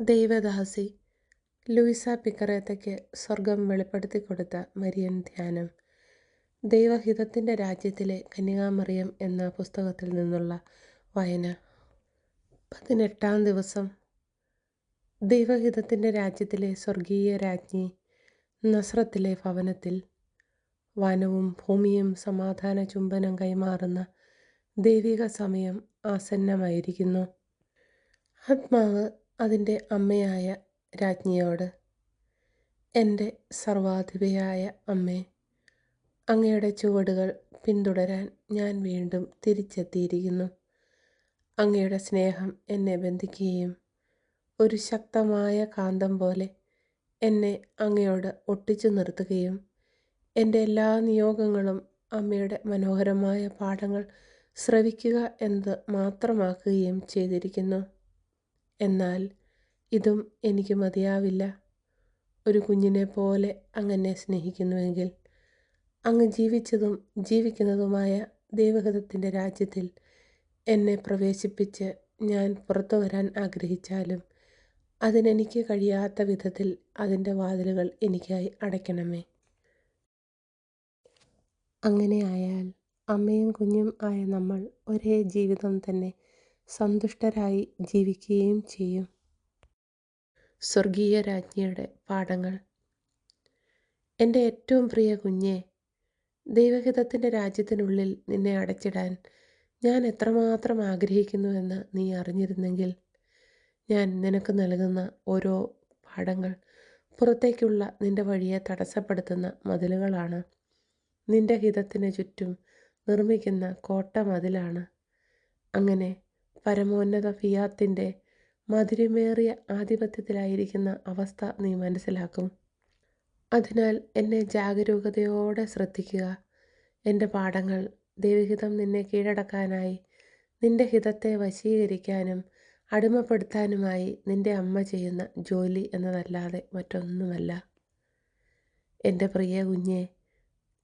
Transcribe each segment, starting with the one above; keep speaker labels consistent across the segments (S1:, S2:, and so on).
S1: ദൈവദാസി Louisa പിക്കറേത്തയ്ക്ക് സ്വർഗം വെളിപ്പെടുത്തി കൊടുത്ത മരിയൻ ധ്യാനം. ദൈവഹിതത്തിന്റെ രാജ്യത്തിലെ കന്യകാമറിയം എന്ന പുസ്തകത്തിൽ നിന്നുള്ള വായന. പതിനെട്ടാം ദിവസം. ദൈവഹിതത്തിന്റെ രാജ്യത്തിലെ സ്വർഗീയ രാജ്ഞി നസ്രത്തിലെ ഭവനത്തിൽ വനവും ഭൂമിയും സമാധാന ചുംബനം കൈമാറുന്ന ദൈവിക സമയം ആസന്നമായിരിക്കുന്നു. ആത്മാവ് അതിന്റെ അമ്മയായ രാജ്ഞിയോട് എന്റെ സർവാധിപയായ അമ്മേ അങ്ങയുടെ ചുവടുകൾ പിന്തുടരാൻ ഞാൻ വീണ്ടും തിരിച്ചെത്തിയിരിക്കുന്നു. അങ്ങയുടെ സ്നേഹം എന്നെ ബന്ധിക്കുകയും ഒരു ശക്തമായ കാന്തം പോലെ എന്നെ അങ്ങയോട് ഒട്ടിച്ചു നിർത്തുകയും എന്റെ എല്ലാ നിയോഗങ്ങളും അമ്മയുടെ മനോഹരമായ പാഠങ്ങൾ ശ്രവിക്കുക എന്നത് മാത്രമാക്കുകയും ചെയ്തിരിക്കുന്നു. എന്നാൽ ഇതും എനിക്ക് മതിയാവില്ല. ഒരു കുഞ്ഞിനെ പോലെ അങ്ങനെ സ്നേഹിക്കുന്നുവെങ്കിൽ അങ്ങ് ജീവിച്ചതും ജീവിക്കുന്നതുമായ ദൈവഹിതത്തിന്റെ രാജ്യത്തിൽ എന്നെ പ്രവേശിപ്പിച്ച് ഞാൻ പുറത്തു വരാൻ ആഗ്രഹിച്ചാലും അതിനെനിക്ക് കഴിയാത്ത വിധത്തിൽ അതിന്റെ വാതിലുകൾ എനിക്കായി അടയ്ക്കണമേ. അങ്ങനെയായാൽ അമ്മയും കുഞ്ഞും ആയ നമ്മൾ ഒരേ ജീവിതം തന്നെ സന്തുഷ്ടരായി ജീവിക്കുകയും ചെയ്യും. സ്വർഗീയ രാജ്ഞിയുടെ പാഠങ്ങൾ. എന്റെ ഏറ്റവും പ്രിയ കുഞ്ഞെ ദൈവഹിതത്തിന്റെ രാജ്യത്തിനുള്ളിൽ നിന്നെ അടച്ചിടാൻ ഞാൻ എത്രമാത്രം ആഗ്രഹിക്കുന്നുവെന്ന് നീ അറിഞ്ഞിരുന്നെങ്കിൽ ഞാൻ നിനക്ക് നൽകുന്ന ഓരോ പാഠങ്ങൾ പുറത്തേക്കുള്ള നിന്റെ വഴിയെ തടസ്സപ്പെടുത്തുന്ന മതിലുകളാണ്. നിന്റെ ഹിതത്തിന് ചുറ്റും നിർമ്മിക്കുന്ന കോട്ട മതിലാണ് അങ്ങനെ പരമോന്നത ഫിയാത്തിന്റെ മധുരമേറിയ ആധിപത്യത്തിലായിരിക്കുന്ന അവസ്ഥ നീ മനസ്സിലാക്കും. അതിനാൽ എന്നെ ജാഗരൂകതയോടെ ശ്രദ്ധിക്കുക. എന്റെ പാഠങ്ങൾ ദൈവഹിതം നിന്നെ കീഴടക്കാനായി നിന്റെ ഹിതത്തെ വശീകരിക്കാനും അടിമപ്പെടുത്താനുമായി നിന്റെ അമ്മ ചെയ്യുന്ന ജോലി എന്നതല്ലാതെ മറ്റൊന്നുമല്ല. എന്റെ പ്രിയ കുഞ്ഞെ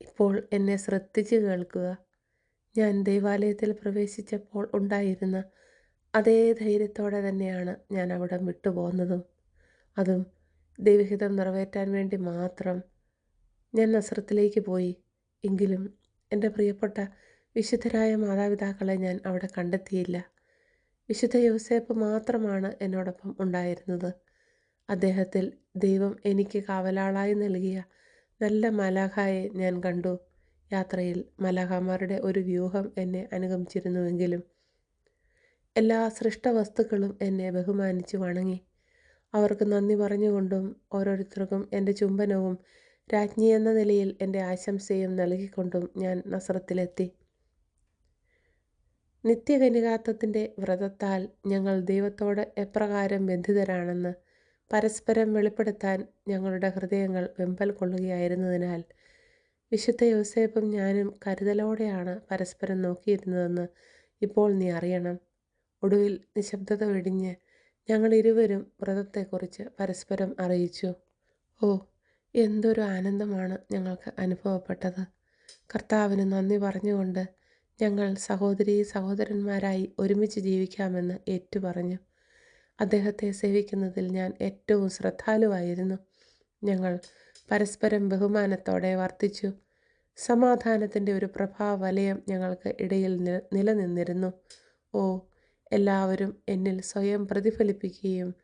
S1: ഇപ്പോൾ എന്നെ ശ്രദ്ധിച്ച് കേൾക്കുക. ഞാൻ ദൈവാലയത്തിൽ പ്രവേശിച്ചപ്പോൾ ഉണ്ടായിരുന്ന അതേ ധൈര്യത്തോടെ തന്നെയാണ് ഞാൻ അവിടെ വിട്ടുപോകുന്നതും. അതും ദൈവഹിതം നിറവേറ്റാൻ വേണ്ടി മാത്രം ഞാൻ നസ്രത്തിലേക്ക് പോയി. എങ്കിലും എന്റെ പ്രിയപ്പെട്ട വിശുദ്ധരായ മാതാപിതാക്കളെ ഞാൻ അവിടെ കണ്ടെത്തിയില്ല. വിശുദ്ധ യോസേപ്പ് മാത്രമാണ് എന്നോടൊപ്പം ഉണ്ടായിരുന്നത്. അദ്ദേഹത്തിൽ ദൈവം എനിക്ക് കാവലാളായി നൽകിയ നല്ല മലാഖായെ ഞാൻ കണ്ടു. യാത്രയിൽ മലാഖമാരുടെ ഒരു വ്യൂഹം എന്നെ അനുഗമിച്ചിരുന്നുവെങ്കിലും എല്ലാ സൃഷ്ടവസ്തുക്കളും എന്നെ ബഹുമാനിച്ചു വണങ്ങി. അവർക്ക് നന്ദി പറഞ്ഞുകൊണ്ടും ഓരോരുത്തർക്കും എന്റെ ചുംബനവും രാജ്ഞി എന്ന നിലയിൽ എന്റെ ആശംസയും നൽകിക്കൊണ്ടും ഞാൻ നസ്രത്തിലെത്തി. നിത്യകനികാത്വത്തിന്റെ വ്രതത്താൽ ഞങ്ങൾ ദൈവത്തോട് എപ്രകാരം ബന്ധിതരാണെന്ന് പരസ്പരം വെളിപ്പെടുത്താൻ ഞങ്ങളുടെ ഹൃദയങ്ങൾ വെമ്പൽ കൊള്ളുകയായിരുന്നതിനാൽ വിശുദ്ധ യോസേപ്പും ഞാനും കരുതലോടെയാണ് പരസ്പരം നോക്കിയിരുന്നതെന്ന് ഇപ്പോൾ നീ അറിയണം. ഒടുവിൽ നിശബ്ദത വെടിഞ്ഞ് ഞങ്ങൾ ഇരുവരും വ്രതത്തെക്കുറിച്ച് പരസ്പരം അറിയിച്ചു. ഓ എന്തൊരു ആനന്ദമാണ് ഞങ്ങൾക്ക് അനുഭവപ്പെട്ടത്. കർത്താവിന് നന്ദി പറഞ്ഞുകൊണ്ട് ഞങ്ങൾ സഹോദരി സഹോദരന്മാരായി ഒരുമിച്ച് ജീവിക്കാമെന്ന് ഏറ്റുപറഞ്ഞു. അദ്ദേഹത്തെ സേവിക്കുന്നതിൽ ഞാൻ ഏറ്റവും ശ്രദ്ധാലുവായിരുന്നു. ഞങ്ങൾ പരസ്പരം ബഹുമാനത്തോടെ വർത്തിച്ചു. സമാധാനത്തിന്റെ ഒരു പ്രഭാവലയം ഞങ്ങൾക്ക് ഇടയിൽ നിലനിന്നിരുന്നു. ഓ എല്ലാവരും എന്നിൽ സ്വയം പ്രതിഫലിപ്പിക്കുകയും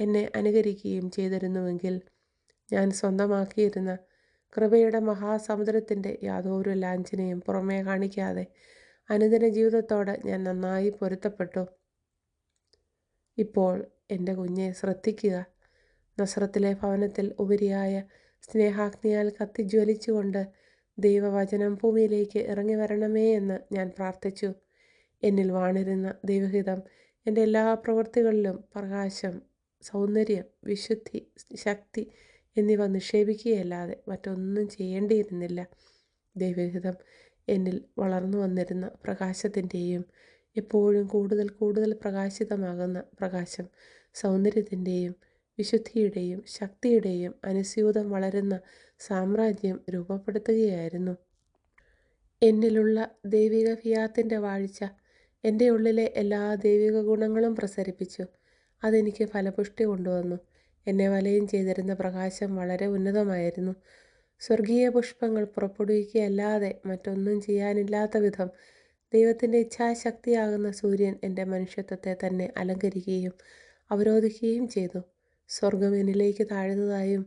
S1: എന്നെ അനുകരിക്കുകയും ചെയ്തിരുന്നുവെങ്കിൽ ഞാൻ സ്വന്തമാക്കിയിരുന്ന കൃപയുടെ മഹാസമുദ്രത്തിന്റെ യാതൊരു ലാഞ്ചനയും പുറമേ കാണിക്കാതെ അനുദിന ജീവിതത്തോട് ഞാൻ നന്നായി പൊരുത്തപ്പെട്ടു. ഇപ്പോൾ എന്റെ കുഞ്ഞെ ശ്രദ്ധിക്കുക. നസ്രത്തിലെ ഭവനത്തിൽ ഉപരിയായ സ്നേഹാഗ്നിയാൽ കത്തിജ്വലിച്ചുകൊണ്ട് ദൈവവചനം ഭൂമിയിലേക്ക് ഇറങ്ങി വരണമേ എന്ന് ഞാൻ പ്രാർത്ഥിച്ചു. എന്നിൽ വാണിരുന്ന ദൈവഹിതം. എന്റെ എല്ലാ പ്രവൃത്തികളിലും പ്രകാശം സൗന്ദര്യം വിശുദ്ധി ശക്തി എന്നിവ നിക്ഷേപിക്കുകയല്ലാതെ മറ്റൊന്നും ചെയ്യേണ്ടിയിരുന്നില്ല. ദൈവഹിതം എന്നിൽ വളർന്നു വന്നിരുന്ന പ്രകാശത്തിന്റെയും എപ്പോഴും കൂടുതൽ കൂടുതൽ പ്രകാശിതമാകുന്ന പ്രകാശം സൗന്ദര്യത്തിന്റെയും വിശുദ്ധിയുടെയും ശക്തിയുടെയും അനുസ്യൂതം വളരുന്ന സാമ്രാജ്യം രൂപപ്പെടുത്തുകയായിരുന്നു. എന്നിലുള്ള ദൈവിക ഫിയാത്തിന്റെ വാഴ്ച എന്റെ ഉള്ളിലെ എല്ലാ ദൈവിക ഗുണങ്ങളും പ്രസരിപ്പിച്ചു. അതെനിക്ക് ഫലപുഷ്ടി കൊണ്ടുവന്നു. എന്നെ വലയം ചെയ്തിരുന്ന പ്രകാശം വളരെ ഉന്നതമായിരുന്നു. സ്വർഗീയ പുഷ്പങ്ങൾ പുറപ്പെടുവിക്കുകയല്ലാതെ മറ്റൊന്നും ചെയ്യാനില്ലാത്ത വിധം ദൈവത്തിന്റെ ഇച്ഛാശക്തിയാകുന്ന സൂര്യൻ എന്റെ മനുഷ്യത്വത്തെ തന്നെ അലങ്കരിക്കുകയും അവരോധിക്കുകയും ചെയ്തു. സ്വർഗം എന്നിലേക്ക് താഴ്ന്നതായും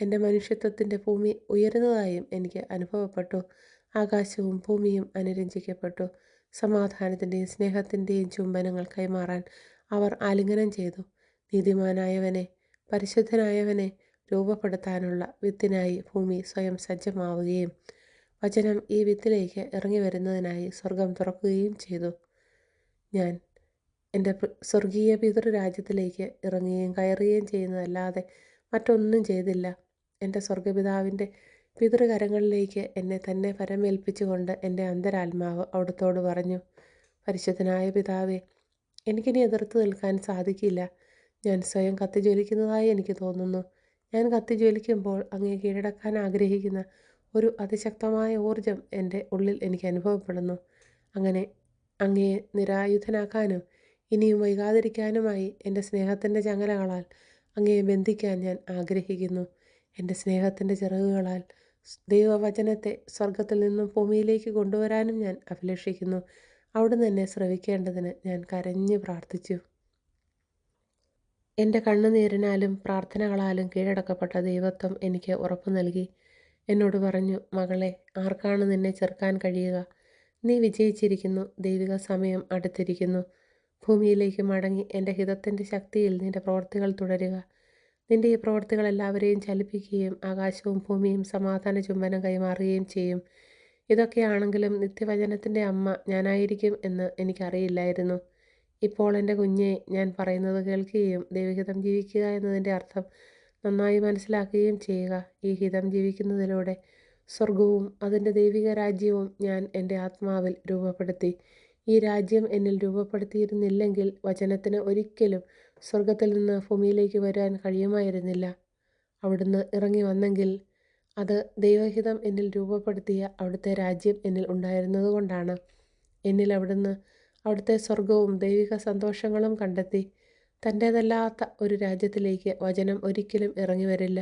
S1: എന്റെ മനുഷ്യത്വത്തിന്റെ ഭൂമി ഉയരുന്നതായും എനിക്ക് അനുഭവപ്പെട്ടു. ആകാശവും ഭൂമിയും അനുരഞ്ജിക്കപ്പെട്ടു. സമാധാനത്തിന്റെയും സ്നേഹത്തിന്റെയും ചുംബനങ്ങൾ കൈമാറാൻ അവർ ആലിംഗനം ചെയ്തു. നീതിമാനായവനെ പരിശുദ്ധനായവനെ രൂപപ്പെടുത്താനുള്ള വിത്തിനായി ഭൂമി സ്വയം സജ്ജമാവുകയും വചനം ഈ വിത്തിലേക്ക് ഇറങ്ങി വരുന്നതിനായി സ്വർഗം തുറക്കുകയും ചെയ്തു. ഞാൻ എന്റെ സ്വർഗീയ പിതൃരാജ്യത്തിലേക്ക് ഇറങ്ങുകയും കയറുകയും ചെയ്യുന്നതല്ലാതെ മറ്റൊന്നും ചെയ്തില്ല. എന്റെ സ്വർഗപിതാവിന്റെ പിതൃകരങ്ങളിലേക്ക് എന്നെ തന്നെ പരമേൽപ്പിച്ചുകൊണ്ട് എന്റെ അന്തരാത്മാവ് അവിടുത്തോട് പറഞ്ഞു പരിശുദ്ധനായ പിതാവേ എനിക്കിനി എതിർത്ത് നിൽക്കാൻ സാധിക്കില്ല. ഞാൻ സ്വയം കത്തിജ്വലിക്കുന്നതായി എനിക്ക് തോന്നുന്നു. ഞാൻ കത്തിജ്വലിക്കുമ്പോൾ അങ്ങേ കീഴടക്കാൻ ആഗ്രഹിക്കുന്ന ഒരു അതിശക്തമായ ഊർജം എന്റെ ഉള്ളിൽ എനിക്ക് അനുഭവപ്പെടുന്നു. അങ്ങനെ അങ്ങയെ നിരായുധനാക്കാനും ഇനിയും വൈകാതിരിക്കാനുമായി എന്റെ സ്നേഹത്തിന്റെ ചങ്ങലകളാൽ അങ്ങയെ ബന്ധിക്കാൻ ഞാൻ ആഗ്രഹിക്കുന്നു. എന്റെ സ്നേഹത്തിന്റെ ചിറകുകളാൽ ദൈവവചനത്തെ സ്വർഗത്തിൽ നിന്നും ഭൂമിയിലേക്ക് കൊണ്ടുവരാനും ഞാൻ അഭിലഷിക്കുന്നു. അവിടുന്ന് എന്നെ ശ്രവിക്കേണ്ടതിന് ഞാൻ കരഞ്ഞു പ്രാർത്ഥിച്ചു. എന്റെ കണ്ണുനീരിനാലും പ്രാർത്ഥനകളാലും കീഴടക്കപ്പെട്ട ദൈവത്വം എനിക്ക് ഉറപ്പു നൽകി. എന്നോട് പറഞ്ഞു മകളെ ആർക്കാണ് നിന്നെ ചെറുക്കാൻ കഴിയുക? നീ വിജയിച്ചിരിക്കുന്നു ദൈവിക സമയം അടുത്തിരിക്കുന്നു. ഭൂമിയിലേക്ക് മടങ്ങി എന്റെ ഹിതത്തിന്റെ ശക്തിയിൽ നിന്റെ പ്രവർത്തികൾ തുടരുക. നിന്റെ ഈ പ്രവർത്തികൾ എല്ലാവരെയും ചലിപ്പിക്കുകയും ആകാശവും ഭൂമിയും സമാധാന ചുംബനം കൈമാറുകയും ചെയ്യും. ഇതൊക്കെയാണെങ്കിലും നിത്യവചനത്തിന്റെ അമ്മ ഞാനായിരിക്കും എന്ന് എനിക്കറിയില്ലായിരുന്നു. ഇപ്പോൾ എന്റെ കുഞ്ഞെ ഞാൻ പറയുന്നത് കേൾക്കുകയും ദൈവഹിതം ജീവിക്കുക എന്നതിന്റെ അർത്ഥം നന്നായി മനസ്സിലാക്കുകയും ചെയ്യുക. ഈ ഹിതം ജീവിക്കുന്നതിലൂടെ സ്വർഗവും അതിന്റെ ദൈവിക രാജ്യവും ഞാൻ എന്റെ ആത്മാവിൽ രൂപപ്പെടുത്തി. ഈ രാജ്യം എന്നിൽ രൂപപ്പെടുത്തിയിരുന്നില്ലെങ്കിൽ വചനത്തിന് ഒരിക്കലും സ്വർഗത്തിൽ നിന്ന് ഭൂമിയിലേക്ക് വരാൻ കഴിയുമായിരുന്നില്ല. അവിടുന്ന് ഇറങ്ങി വന്നെങ്കിൽ അത് ദൈവഹിതം എന്നിൽ രൂപപ്പെടുത്തിയ അവിടുത്തെ രാജ്യം എന്നിൽ ഉണ്ടായിരുന്നതുകൊണ്ടാണ്. എന്നിൽ അവിടുന്ന് അവിടുത്തെ സ്വർഗവും ദൈവിക സന്തോഷങ്ങളും കണ്ടെത്തി തന്റേതല്ലാത്ത ഒരു രാജ്യത്തിലേക്ക് വചനം ഒരിക്കലും ഇറങ്ങി വരില്ല.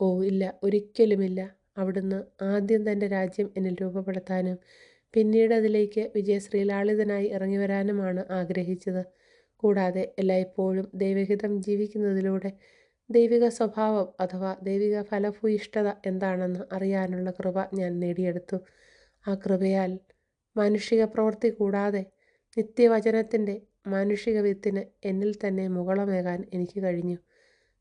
S1: ഓ ഇല്ല ഒരിക്കലുമില്ല. അവിടുന്ന് ആദ്യം തന്റെ രാജ്യം എന്നിൽ രൂപപ്പെടുത്താനും പിന്നീട് അതിലേക്ക് വിജയശ്രീലാളിതനായി ഇറങ്ങി വരാനുമാണ് ആഗ്രഹിച്ചത്. കൂടാതെ എല്ലായ്പ്പോഴും ദൈവഹിതം ജീവിക്കുന്നതിലൂടെ ദൈവിക സ്വഭാവം അഥവാ ദൈവിക ഫലഭൂയിഷ്ഠത എന്താണെന്ന് അറിയാനുള്ള കൃപ ഞാൻ നേടിയെടുത്തു. ആ കൃപയാൽ മാനുഷിക പ്രവൃത്തി കൂടാതെ നിത്യവചനത്തിന്റെ മാനുഷിക വിത്തിന് എന്നിൽ തന്നെ മുകളമേകാൻ എനിക്ക് കഴിഞ്ഞു.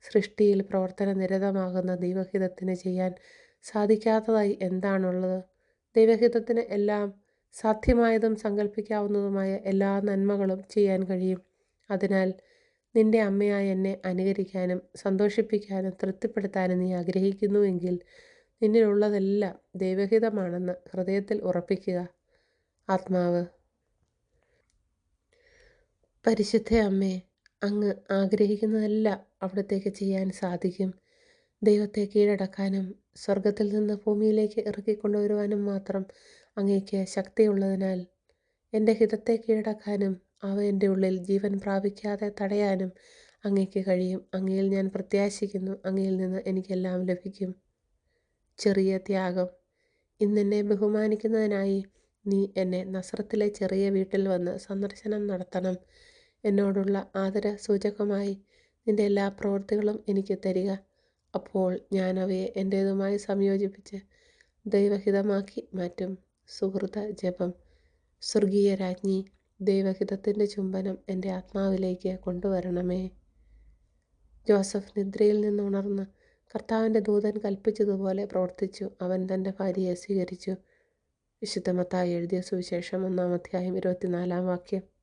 S1: സൃഷ്ടിയിൽ പ്രവർത്തന നിരതമാകുന്ന ദൈവഹിതത്തിന് ചെയ്യാൻ സാധിക്കാത്തതായി എന്താണുള്ളത്? ദൈവഹിതത്തിന് എല്ലാം സാധ്യമായതും സങ്കല്പിക്കാവുന്നതുമായ എല്ലാ നന്മകളും ചെയ്യാൻ കഴിയും. അതിനാൽ നിന്റെ അമ്മയായ എന്നെ അനുകരിക്കാനും സന്തോഷിപ്പിക്കാനും തൃപ്തിപ്പെടുത്താനും നീ ആഗ്രഹിക്കുന്നുവെങ്കിൽ നിന്നിലുള്ളതെല്ലാം ദൈവഹിതമാണെന്ന് ഹൃദയത്തിൽ ഉറപ്പിക്കുക. ആത്മാവ്. പരിശുദ്ധ അമ്മേ അങ്ങ് ആഗ്രഹിക്കുന്നതെല്ലാം അവിടത്തേക്ക് ചെയ്യാൻ സാധിക്കും. ദൈവത്തെ കീഴടക്കാനും സ്വർഗത്തിൽ നിന്ന് ഭൂമിയിലേക്ക് ഇറക്കിക്കൊണ്ടുവരുവാനും മാത്രം അങ്ങേക്ക് ശക്തിയുള്ളതിനാൽ എന്റെ ഹിതത്തെ കീഴടക്കാനും അവ എന്റെ ഉള്ളിൽ ജീവൻ പ്രാപിക്കാതെ തടയാനും അങ്ങേക്ക് കഴിയും. അങ്ങയിൽ ഞാൻ പ്രത്യാശിക്കുന്നു. അങ്ങയിൽ നിന്ന് എനിക്കെല്ലാം ലഭിക്കും. ചെറിയ ത്യാഗം. ഇന്നെന്നെ ബഹുമാനിക്കുന്നതിനായി നീ എന്നെ നസ്രത്തിലെ ചെറിയ വീട്ടിൽ വന്ന് സന്ദർശനം നടത്തണം. എന്നോടുള്ള ആദര സൂചകമായി നിന്റെ എല്ലാ പ്രവൃത്തികളും എനിക്ക് തരിക. അപ്പോൾ ഞാൻ അവയെ എന്റേതുമായി സംയോജിപ്പിച്ച് ദൈവഹിതമാക്കി മാറ്റും. സുഹൃത ജപം. സ്വർഗീയ രാജ്ഞി ദൈവഹിതത്തിന്റെ ചുംബനം എന്റെ ആത്മാവിലേക്ക് കൊണ്ടുവരണമേ. ജോസഫ് നിദ്രയിൽ നിന്ന് ഉണർന്ന് കർത്താവിന്റെ ദൂതൻ കൽപ്പിച്ചതുപോലെ പ്രവർത്തിച്ചു. അവൻ തന്റെ ഭാര്യയെ സ്വീകരിച്ചു. വിശുദ്ധമത്തായി എഴുതിയ സുവിശേഷം ഒന്നാം അധ്യായം ഇരുപത്തിനാലാം വാക്യം.